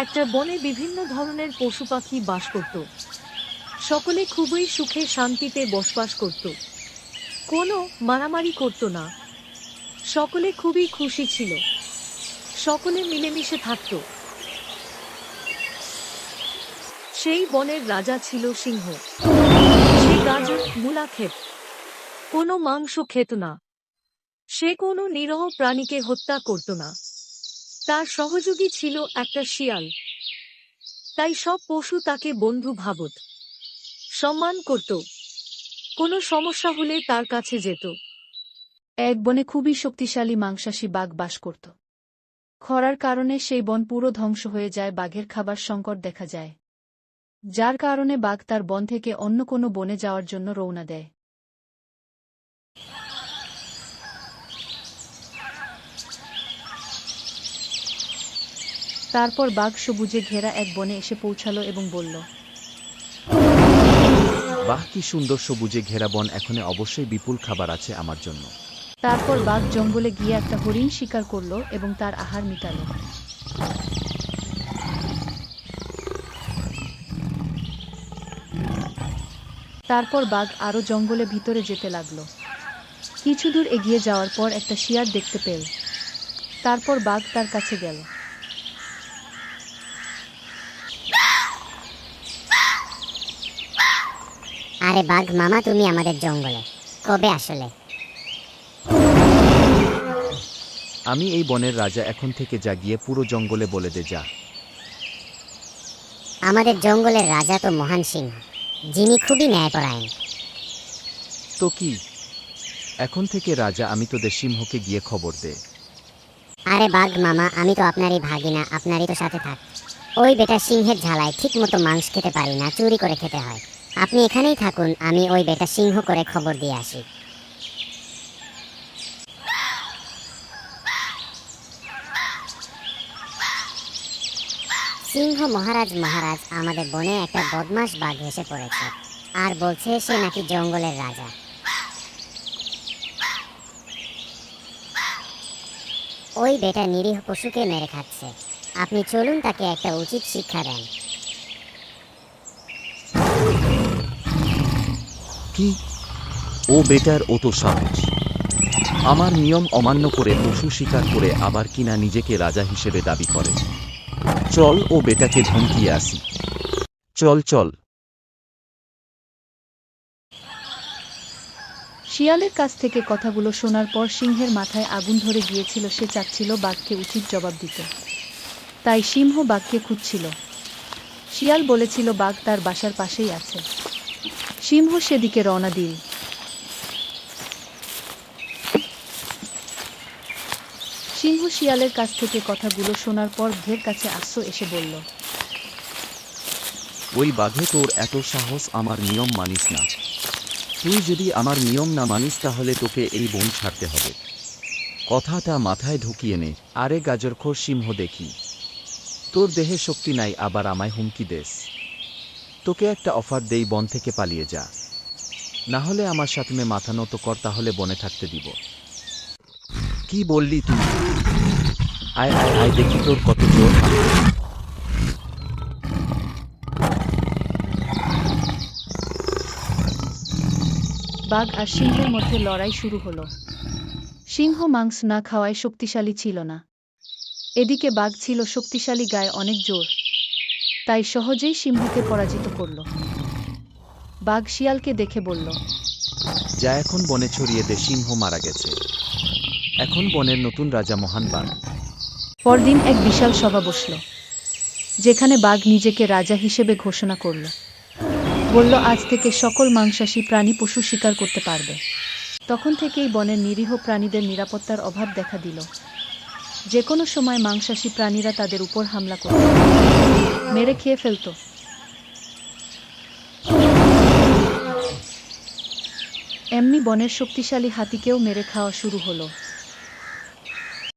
একটা বনে বিভিন্ন ধরনের পশু পাখি বাস করত। সকলে খুবই সুখে শান্তিতে বসবাস করত। কোনো মারামারি করত না। সকলে খুবই খুশি ছিল। সকলে মিলেমিশে থাকত। সেই বনের রাজা ছিল সিংহ। সে গাজর, মূলা খেত কোনো মাংস খেত না। সে কোনো নিরহ প্রাণীকে হত্যা করত না। তার সহযোগী ছিল একটা শিয়াল। তাই সব পশু তাকে বন্ধু ভাবত, সম্মান করত। কোনো সমস্যা হলে তার কাছে যেত। এক বনে খুবই শক্তিশালী মাংসাশী বাঘ বাস করত। খরার কারণে সেই বন পুরো ধ্বংস হয়ে যায়, বাঘের খাবার সংকট দেখা যায়। যার কারণে বাঘ তার বন থেকে অন্য কোনো বনে যাওয়ার জন্য রওনা দেয়। তারপর বাঘ সবুজে ঘেরা এক বনে এসে পৌঁছালো এবং বলল বাহ কি সুন্দর সবুজে ঘেরা বন এখানে অবশ্যই বিপুল খাবার আছে আমার জন্য। তারপর বাঘ জঙ্গলে গিয়ে একটা হরিণ শিকার করল এবং তার আহার মিটাল। তারপর বাঘ আরও জঙ্গলে ভিতরে যেতে লাগল। কিছু দূর এগিয়ে যাওয়ার পর একটা শিয়ার দেখতে পেল। তারপর বাঘ তার কাছে গেল। আরে বাঘ মামা তুমি আমাদের জঙ্গলে। কবে আসলে? আমি এই বনের রাজা এখন থেকে যা গিয়ে পুরো জঙ্গলে বলে দে যা। আমাদের জঙ্গলের রাজা তো মহান সিংহ যিনি খুবই ন্যায়পরায়ণ। তো কি? এখন থেকে রাজা আমি তোদের সিংহকে গিয়ে খবর দে। আরে বাঘ মামা আমি তো আপনারই ভাগিনা আপনারই তো সাথে থাক। ওই বেটা সিংহের ঝালায় ঠিক মতো মাংস খেতে পারি না চুরি করে খেতে হয়। আপনি এখানেই থাকুন, আমি ওই বেটা সিংহ করে খবর দিয়ে আসি। সিংহ মহারাজ মহারাজ, আমাদের বনে একটা বদমাস বাঘ এসে পড়েছে, আর বলছে সে নাকি জঙ্গলের রাজা। ওই বেটা নিরীহ পশুকে মেরে খাচ্ছে। আপনি চলুন তাকে একটা উচিত শিক্ষা দেন। কি? ও বেটার, ও তো সাহস। আমার নিয়ম অমান্য করে পশু শিকার করে আবার কিনা নিজেকে রাজা হিসেবে দাবি করে। চল, ও বেটাকে ধমকিয়ে আসি। চল চল। শিয়ালের কাছ থেকে কথাগুলো শোনার পর সিংহের মাথায় আগুন ধরে গিয়েছিল সে চাচ্ছিল বাঘকে উচিত জবাব দিতে। তাই সিংহ বাঘকে খুঁজছিল। শিয়াল বলেছিল বাঘ তার বাসার পাশেই আছে। সিংহ সেদিকে রওনা দিল। সিংহ শিয়ালের কাছ থেকে কথাগুলো শোনার পর ভের কাছে আশ্র এসে বলল, ওই বাঘে তোর এত সাহস আমার নিয়ম মানিস না। তুই যদি আমার নিয়ম না মানিস তাহলে তোকে এই বন ছাড়তে হবে। কথাটা মাথায় ঢুকিয়ে নে, আরে গাজরখোর সিংহ দেখি। তোর দেহে শক্তি নাই, আবার আমায় হুমকি দেস। তোকে একটা অফার দেই বন থেকে পালিয়ে যা। না হলে আমার সাথে মে মাথা নত কর তাহলে বনে থাকতে দিব। কি বললি তুই? আয় আয় আয় দেখি তোর কত জোর বাঘ আর সিংহের মধ্যে লড়াই শুরু হলো। সিংহ মাংস না খাওয়ায় শক্তিশালী ছিল না। এদিকে বাঘ ছিল শক্তিশালী গায়ে অনেক জোর। তাই সহজেই সিংহকে পরাজিত করল। বাঘ শিয়ালকে দেখে বলল যা এখন বনে ছড়িয়ে দে সিংহ মারা গেছে। এখন বনের নতুন রাজা মহান বাঘ। পরদিন এক বিশাল সভা বসল যেখানে বাঘ নিজেকে রাজা হিসেবে ঘোষণা করল। বলল আজ থেকে সকল মাংসাশী প্রাণী পশু শিকার করতে পারবে। তখন থেকেই বনের নিরীহ প্রাণীদের নিরাপত্তার অভাব দেখা দিল। যে কোনো সময় মাংসাশী প্রাণীরা তাদের উপর হামলা করত মেরে খেয়ে ফেলত। এমনি বনের শক্তিশালী হাতিকেও মেরে খাওয়া শুরু হলো।